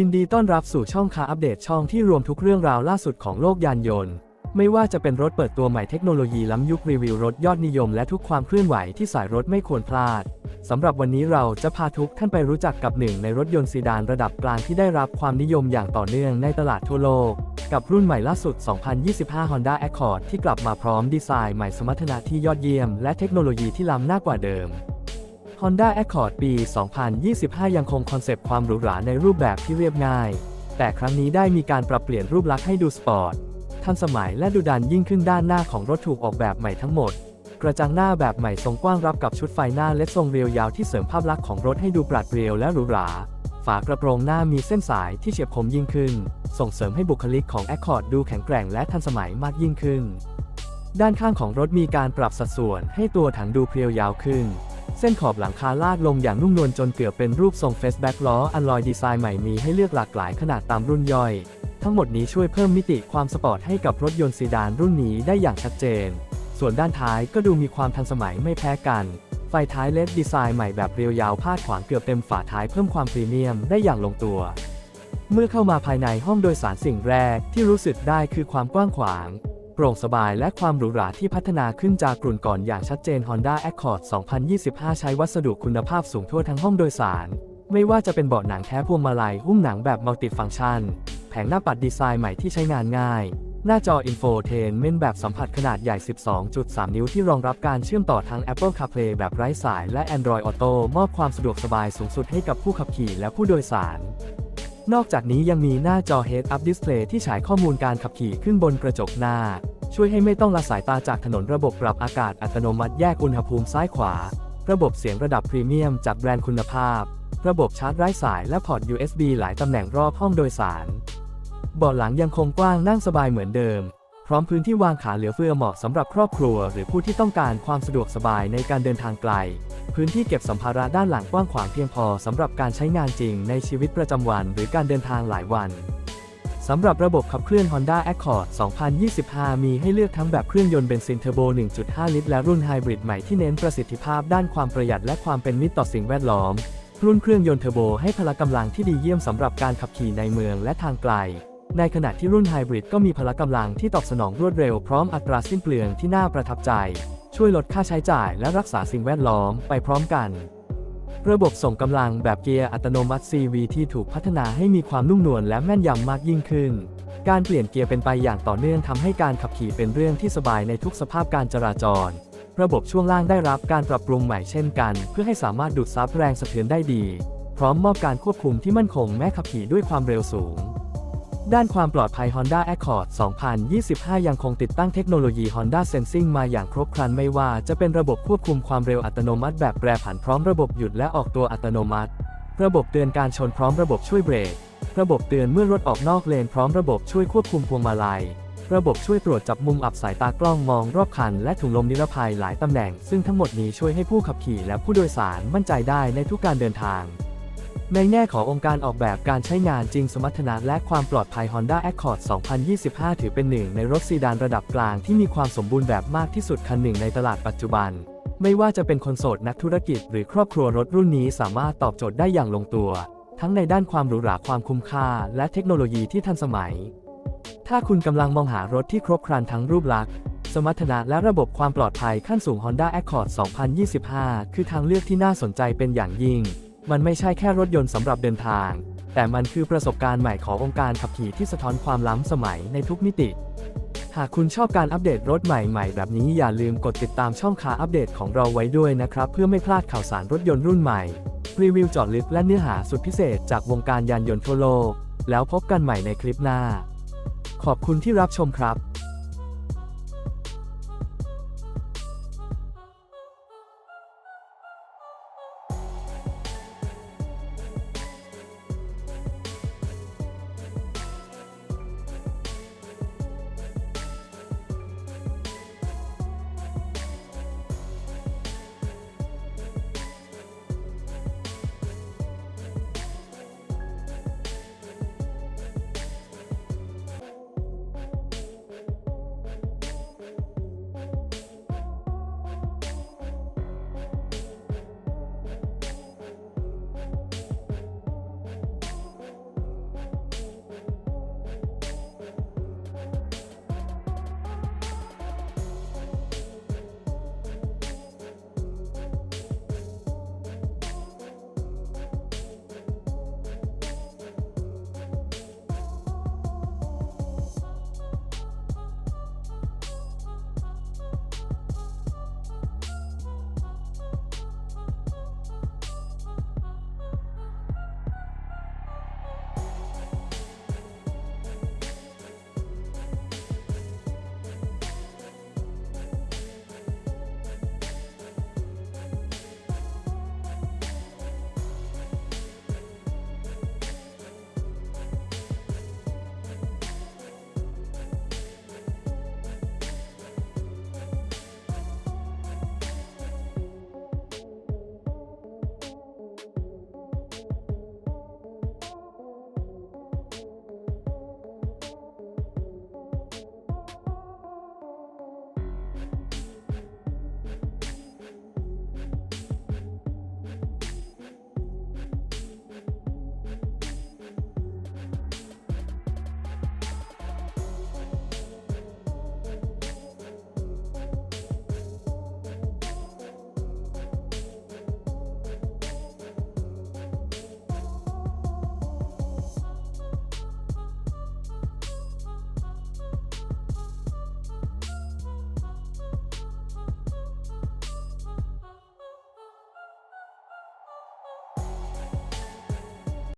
ยินดีต้อนรับสู่ช่องคาอัปเดตช่องที่รวมทุกเรื่องราวล่าสุดของโลกยานยนต์ ไม่ว่าจะเป็นรถเปิดตัวใหม่เทคโนโลยีล้ำยุครีวิวรถยอดนิยมและทุกความเคลื่อนไหวที่สายรถไม่ควรพลาดสำหรับวันนี้เราจะพาทุกท่านไปรู้จักกับหนึ่งในรถยนต์ซีดานระดับกลางที่ได้รับความนิยมอย่างต่อเนื่องในตลาดทั่วโลก กับรุ่นใหม่ล่าสุด 2025 Honda Accord ที่กลับมาพร้อมดีไซน์ใหม่สมรรถนะที่ยอดเยี่ยม และเทคโนโลยีที่ล้ำหน้ากว่าเดิม Honda Accord ปี 2025 ยังคงคอนเซปต์ความหรูหราในรูปแบบที่เรียบง่าย แต่ครั้งนี้ได้มีการปรับเปลี่ยนรูปลักษณ์ให้ดูสปอร์ต ทันสมัยและดูดันยิ่งขึ้นด้านหน้าของรถถูกออกแบบใหม่ทั้งหมด กระจังหน้าแบบใหม่ทรงกว้างรับกับชุดไฟหน้าและทรงเรียวยาวที่เสริมภาพลักษณ์ของรถให้ดูปราดเปรียวและหรูหรา ฝากระโปรงหน้ามีเส้นสายที่เฉียบคมยิ่งขึ้น ส่งเสริมให้บุคลิกของ Accord ดูแข็งแกร่งและทันสมัยมากยิ่งขึ้น ด้านข้างของรถมีการปรับสัดส่วนให้ตัวถังดูเพรียวยาวขึ้น เส้นขอบหลังคาลาดลงอย่างนุ่มนวลจนเกือบเป็นรูปทรงเฟสแบ็กล้ออันลอยดีไซน์ใหม่มีให้เลือกหลากหลายขนาดตามรุ่นย่อย ทั้งหมดนี้ช่วยเพิ่มมิติความสปอร์ตให้กับรถยนต์ซีดานรุ่นนี้ได้อย่างชัดเจน ส่วนด้านท้ายก็ดูมีความทันสมัยไม่แพ้กัน ไฟท้ายเลดดีไซน์ใหม่แบบเรียวยาวพาดขวางเกือบเต็มฝาท้ายเพิ่มความพรีเมียมได้อย่างลงตัว เมื่อเข้ามาภายในห้องโดยสารสิ่งแรกที่รู้สึกได้คือความกว้างขวาง โปร่งสบายและความหรูหราที่พัฒนาขึ้นจากกลุ่นก่อนอย่างชัดเจน Honda Accord 2025 ใช้วัสดุคุณภาพสูงทั่วทั้งห้องโดยสาร ไม่ว่าจะเป็นเบาะหนังแท้พวงมาลัยหุ้มหนังแบบมัลติฟังก์ชัน แผงหน้าปัดดีไซน์ใหม่ที่ใช้งานง่าย หน้าจอ Infotainment แบบสัมผัสขนาดใหญ่ 12.3 นิ้วที่รองรับการเชื่อมต่อทั้ง Apple CarPlay แบบไร้สายและ Android Auto มอบความสะดวกสบายสูงสุดให้กับผู้ขับขี่และผู้โดยสาร นอกจากนี้ยังมีหน้าจอ Head-Up Display ที่ฉายข้อมูลการขับขี่ขึ้นบนกระจกหน้า ช่วยให้ไม่ต้องละสายตาจากถนนระบบปรับอากาศอัตโนมัติแยกอุณหภูมิซ้ายขวา ระบบเสียงระดับพรีเมียมจากแบรนด์คุณภาพ ระบบชาร์จไร้สายและพอร์ต USB หลายตำแหน่งรอบห้องโดยสารเบาะหลังยังคงกว้างนั่งสบายเหมือนเดิม พร้อมพื้นที่วางขาเหลือเฟือเหมาะสำหรับครอบครัว หรือผู้ที่ต้องการความสะดวกสบายในการเดินทางไกล พื้นที่เก็บสัมภาระด้านหลังกว้างขวางเพียงพอสำหรับการใช้งานจริงในชีวิตประจำวันหรือการเดินทางหลายวันสำหรับระบบขับเคลื่อน Honda Accord 2025 มีให้เลือกทั้งแบบเครื่องยนต์เบนซินเทอร์โบ 1.5 ลิตร และรุ่นไฮบริดใหม่ที่เน้นประสิทธิภาพด้านความประหยัดและความเป็นมิตรต่อสิ่งแวดล้อม รุ่นเครื่องยนต์เทอร์โบให้พละกำลังที่ดีเยี่ยมสำหรับการขับขี่ในเมืองและทางไกล ในขณะที่รุ่นไฮบริดก็มีพละกำลังที่ตอบสนองรวดเร็วพร้อมอัตราสิ้นเปลืองที่น่าประทับใจ ช่วยลดค่าใช้จ่ายและรักษาสิ่งแวดล้อมไปพร้อมกัน ระบบส่งกำลังแบบเกียร์อัตโนมัติ CV ที่ถูกพัฒนาให้มีความนุ่มนวลและแม่นยำมากยิ่งขึ้น การเปลี่ยนเกียร์เป็นไปอย่างต่อเนื่องทำให้การขับขี่เป็นเรื่องที่สบายในทุกสภาพการจราจร ระบบช่วงล่างได้รับการปรับปรุงใหม่เช่นกัน เพื่อให้สามารถดูดซับแรงสะเทือนได้ดี พร้อมมอบการควบคุมที่มั่นคงแม้ขับขี่ด้วยความเร็วสูง ด้านความปลอดภัย Honda Accord 2025 ยังคงติดตั้งเทคโนโลยี Honda Sensing มาอย่างครบครันไม่ว่าจะเป็นระบบควบคุมความเร็วอัตโนมัติแบบแปรผันพร้อมระบบหยุดและออกตัวอัตโนมัติ ระบบเตือนการชนพร้อมระบบช่วยเบรก ระบบเตือนเมื่อรถออกนอกเลนพร้อมระบบช่วยควบคุมพวงมาลัย ระบบช่วยตรวจจับมุมอับสายตากล้องมองรอบคัน และถุงลมนิรภัยหลายตำแหน่ง ซึ่งทั้งหมดนี้ช่วยให้ผู้ขับขี่และผู้โดยสารมั่นใจได้ในทุกการเดินทาง ในแง่ขององค์การออกแบบการใช้งานจริงสมรรถนะและความปลอดภัย Honda Accord 2025 ถือเป็นหนึ่งในรถซีดานระดับกลางที่มีความสมบูรณ์แบบมากที่สุดคันหนึ่งในตลาดปัจจุบัน ไม่ว่าจะเป็นคนโสดนักธุรกิจหรือครอบครัวรถรุ่นนี้สามารถตอบโจทย์ได้อย่างลงตัว ทั้งในด้านความหรูหราความคุ้มค่า และเทคโนโลยีที่ทันสมัย ถ้าคุณกำลังมองหารถที่ครบครันทั้งรูปลักษณ์สมรรถนะและระบบความปลอดภัยขั้นสูง Honda Accord 2025 คือทางเลือกที่น่าสนใจเป็นอย่างยิ่ง มันไม่ใช่แค่รถยนต์สำหรับเดินทาง แต่มันคือประสบการณ์ใหม่ขององค์การขับขี่ที่สะท้อนความล้ำสมัยในทุกมิติ หากคุณชอบการอัปเดตรถใหม่ ๆ แบบนี้อย่าลืมกดติดตามช่องคาอัปเดตของเราไว้ด้วยนะครับ เพื่อไม่พลาดข่าวสารรถยนต์รุ่นใหม่ รีวิวจอดลึกและเนื้อหาสุดพิเศษจากวงการยานยนต์ทั่วโลก แล้วพบกันใหม่ในคลิปหน้า ขอบคุณที่รับชมครับ